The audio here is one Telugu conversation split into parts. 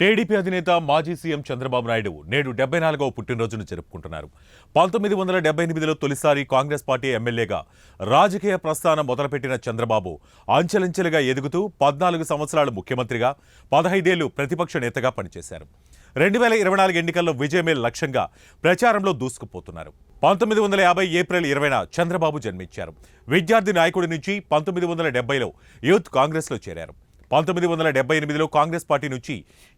టీడీపీ అధినేత మాజీ సీఎం చంద్రబాబు నాయుడు నేడు డెబ్బై నాలుగవ పుట్టినరోజును జరుపుకుంటున్నారు. పంతొమ్మిది వందల డెబ్బై ఎనిమిదిలో తొలిసారి కాంగ్రెస్ పార్టీ ఎమ్మెల్యేగా రాజకీయ ప్రస్థానం మొదలుపెట్టిన చంద్రబాబు అంచెలంచెలుగా ఎదుగుతూ పద్నాలుగు సంవత్సరాలు ముఖ్యమంత్రిగా పదహైదేళ్ళు ప్రతిపక్ష నేతగా పనిచేశారు. రెండు వేల ఇరవై నాలుగు ఎన్నికల్లో విజయమే లక్ష్యంగా ప్రచారంలో దూసుకుపోతున్నారు. పంతొమ్మిది వందల యాభై ఏప్రిల్ ఇరవైన చంద్రబాబు జన్మించారు. విద్యార్థి నాయకుడి నుంచి పంతొమ్మిది వందల డెబ్బైలో యూత్ కాంగ్రెస్లో చేరారు. పంతొమ్మిది వందల డెబ్బై ఎనిమిదిలో కాంగ్రెస్ పార్టీ నుంచి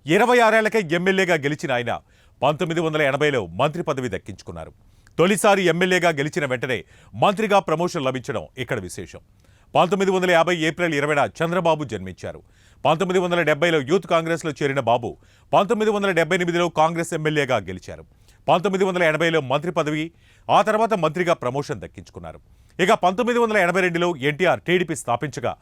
ఇరవై ఆరేళ్ళకే ఎమ్మెల్యేగా గెలిచిన ఆయన పంతొమ్మిది వందల ఎనభైలో మంత్రి పదవి దక్కించుకున్నారు. తొలిసారి ఎమ్మెల్యేగా గెలిచిన వెంటనే మంత్రిగా ప్రమోషన్ లభించడం ఇక్కడ విశేషం. పంతొమ్మిది వందల యాభై ఏప్రిల్ ఇరవైన చంద్రబాబు జన్మించారు. పంతొమ్మిది వందల డెబ్బైలో యూత్ కాంగ్రెస్లో చేరిన బాబు పంతొమ్మిది వందల డెబ్బై ఎనిమిదిలో కాంగ్రెస్ ఎమ్మెల్యేగా గెలిచారు. పంతొమ్మిది వందల ఎనభైలో మంత్రి పదవి ఆ తర్వాత మంత్రిగా ప్రమోషన్ దక్కించుకున్నారు. ఇక పంతొమ్మిది వందల ఎనభై రెండులో ఎన్టీఆర్ టీడీపీ స్థాపించగా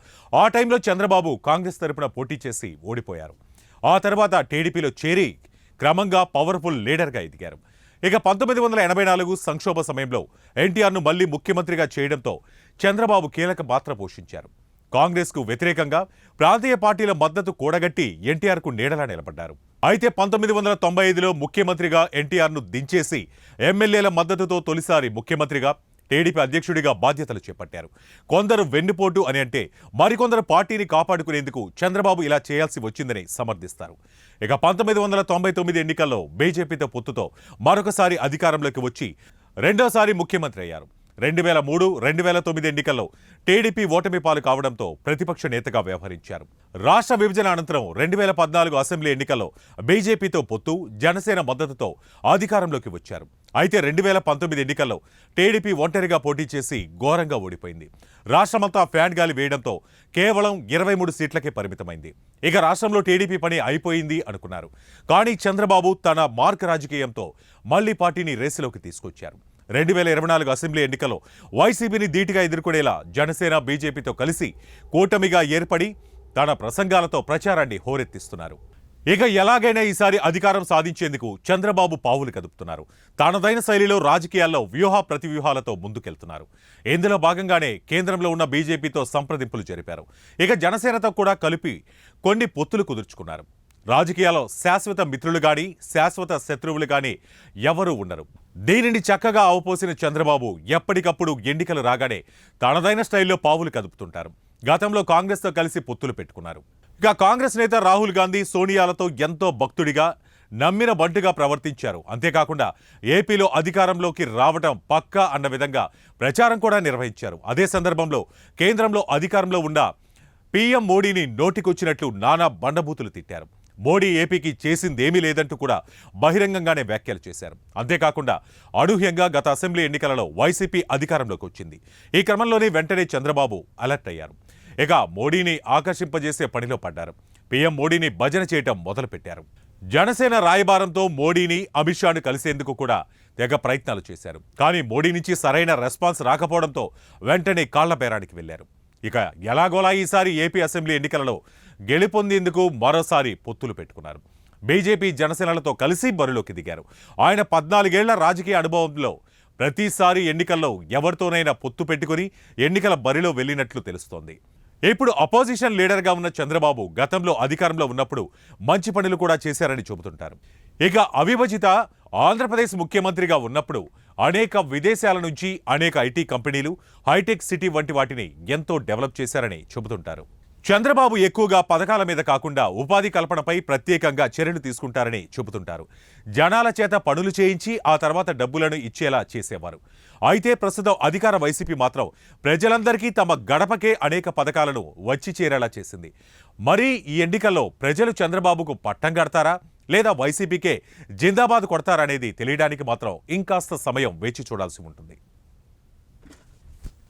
ఆ టైంలో చంద్రబాబు కాంగ్రెస్ తరపున పోటీ చేసి ఓడిపోయారు. ఆ తర్వాత టీడీపీలో చేరి క్రమంగా పవర్ఫుల్ లీడర్గా ఎదిగారు. ఇక పంతొమ్మిది వందల ఎనభై నాలుగు సంక్షోభ సమయంలో ఎన్టీఆర్ను మళ్ళీ ముఖ్యమంత్రిగా చేయడంతో చంద్రబాబు కీలక పాత్ర పోషించారు. కాంగ్రెస్కు వ్యతిరేకంగా ప్రాంతీయ పార్టీల మద్దతు కూడగట్టి ఎన్టీఆర్కు నీడలా నిలబడ్డారు. అయితే పంతొమ్మిది వందల తొంభై ఐదులో ముఖ్యమంత్రిగా ఎన్టీఆర్ను దించేసి ఎమ్మెల్యేల మద్దతుతో తొలిసారి ముఖ్యమంత్రిగా టీడీపీ అధ్యక్షుడిగా బాధ్యతలు చేపట్టారు. కొందరు వెన్నుపోటు అని అంటే మరికొందరు పార్టీని కాపాడుకునేందుకు చంద్రబాబు ఇలా చేయాల్సి వచ్చిందని సమర్థిస్తారు. ఇక పంతొమ్మిది వందల తొంభై తొమ్మిది ఎన్నికల్లో బీజేపీతో పొత్తుతో మరొకసారి అధికారంలోకి వచ్చి రెండోసారి ముఖ్యమంత్రి అయ్యారు. రెండు వేల మూడు రెండు వేల తొమ్మిది ఎన్నికల్లో టీడీపీ ఓటమి పాలు కావడంతో ప్రతిపక్ష నేతగా వ్యవహరించారు. రాష్ట్ర విభజన అనంతరం రెండు వేల పద్నాలుగు అసెంబ్లీ ఎన్నికల్లో బీజేపీతో పొత్తు జనసేన మద్దతుతో అధికారంలోకి వచ్చారు. అయితే రెండు వేల పంతొమ్మిది ఎన్నికల్లో టీడీపీ ఒంటరిగా పోటీ చేసి ఘోరంగా ఓడిపోయింది. రాష్ట్రమంతా ఫ్యాన్ గాలి వేయడంతో కేవలం ఇరవై మూడు సీట్లకే పరిమితమైంది. ఇక రాష్ట్రంలో టీడీపీ పని అయిపోయింది అనుకున్నారు. కానీ చంద్రబాబు తన మార్క్ రాజకీయంతో మళ్ళీ పార్టీని రేసులోకి తీసుకొచ్చారు. రెండు వేల ఇరవై నాలుగు అసెంబ్లీ ఎన్నికల్లో వైసీపీని ధీటుగా ఎదుర్కొనేలా జనసేన బీజేపీతో కలిసి కూటమిగా ఏర్పడి తన ప్రసంగాలతో ప్రచారాన్ని హోరెత్తిస్తున్నారు. ఇక ఎలాగైనా ఈసారి అధికారం సాధించేందుకు చంద్రబాబు పావులు కదుపుతున్నారు. తనదైన శైలిలో రాజకీయాల్లో వ్యూహ ప్రతివ్యూహాలతో ముందుకెళ్తున్నారు. ఇందులో భాగంగానే కేంద్రంలో ఉన్న బీజేపీతో సంప్రదింపులు జరిపారు. ఇక జనసేనతో కూడా కలిపి కొన్ని పొత్తులు కుదుర్చుకున్నారు. రాజకీయాల్లో శాశ్వత మిత్రులు కానీ శాశ్వత శత్రువులు కానీ ఎవరూ ఉండరు. దీనిని చక్కగా అవపోసిన చంద్రబాబు ఎప్పటికప్పుడు ఎన్నికలు రాగానే తనదైన స్టైల్లో పావులు కదుపుతుంటారు. గతంలో కాంగ్రెస్తో కలిసి పొత్తులు పెట్టుకున్నారు. ఇక కాంగ్రెస్ నేత రాహుల్ గాంధీ సోనియాలతో ఎంతో భక్తుడిగా నమ్మిన బంటుగా ప్రవర్తించారు. అంతేకాకుండా ఏపీలో అధికారంలోకి రావటం పక్కా అన్న విధంగా ప్రచారం కూడా నిర్వహించారు. అదే సందర్భంలో కేంద్రంలో అధికారంలో ఉన్న పీఎం మోడీని నోటికొచ్చినట్లు నానా బండబూతులు తిట్టారు. మోడీ ఏపీకి చేసిందేమీ లేదంటూ కూడా బహిరంగంగానే వ్యాఖ్యలు చేశారు. అంతేకాకుండా అనూహ్యంగా గత అసెంబ్లీ ఎన్నికలలో వైసీపీ అధికారంలోకి వచ్చింది. ఈ క్రమంలోనే వెంటనే చంద్రబాబు అలర్ట్ అయ్యారు. ఇక మోడీని ఆకర్షింపజేసే పనిలో పడ్డారు. పీఎం మోడీని భజన చేయటం మొదలుపెట్టారు. జనసేన రాయబారంతో మోడీని అమిత్ షాను కలిసేందుకు కూడా తెగ ప్రయత్నాలు చేశారు. కానీ మోడీ నుంచి సరైన రెస్పాన్స్ రాకపోవడంతో వెంటనే కాళ్ళ బేరానికి వెళ్ళారు ఇక ఎలాగోలా ఈసారి ఏపీ అసెంబ్లీ ఎన్నికలలో గెలుపొందేందుకు మరోసారి పొత్తులు పెట్టుకున్నారు. బీజేపీ జనసేనలతో కలిసి బరిలోకి దిగారు. ఆయన పద్నాలుగేళ్ళ రాజకీయ అనుభవంలో ప్రతిసారి ఎన్నికల్లో ఎవరితోనైనా పొత్తు పెట్టుకుని ఎన్నికల బరిలో వెళ్ళినట్లు తెలుస్తోంది. ఇప్పుడు అపోజిషన్ లీడర్గా ఉన్న చంద్రబాబు గతంలో అధికారంలో ఉన్నప్పుడు మంచి పనులు కూడా చేశారని చెబుతుంటారు. ఇక అవిభజిత ఆంధ్రప్రదేశ్ ముఖ్యమంత్రిగా ఉన్నప్పుడు అనేక విదేశాల నుంచి అనేక ఐటీ కంపెనీలు హైటెక్ సిటీ వంటి వాటిని ఎంతో డెవలప్ చేశారని చెబుతుంటారు. చంద్రబాబు ఎక్కువగా పథకాల మీద కాకుండా ఉపాధి కల్పనపై ప్రత్యేకంగా చర్యలు తీసుకుంటారని చెబుతుంటారు. జనాల చేత పనులు చేయించి ఆ తర్వాత డబ్బులను ఇచ్చేలా చేసేవారు. అయితే ప్రస్తుతం అధికార వైసీపీ మాత్రం ప్రజలందరికీ తమ గడపకే అనేక పథకాలను వచ్చి చేరేలా చేసింది. మరి ఈ ఎన్నికల్లో ప్రజలు చంద్రబాబుకు పట్టం కడతారా? లేదా వైసీపీకే జిందాబాద్ కొడతారనేది తెలియడానికి మాత్రం ఇంకాస్త సమయం వేచి చూడాల్సి ఉంటుంది.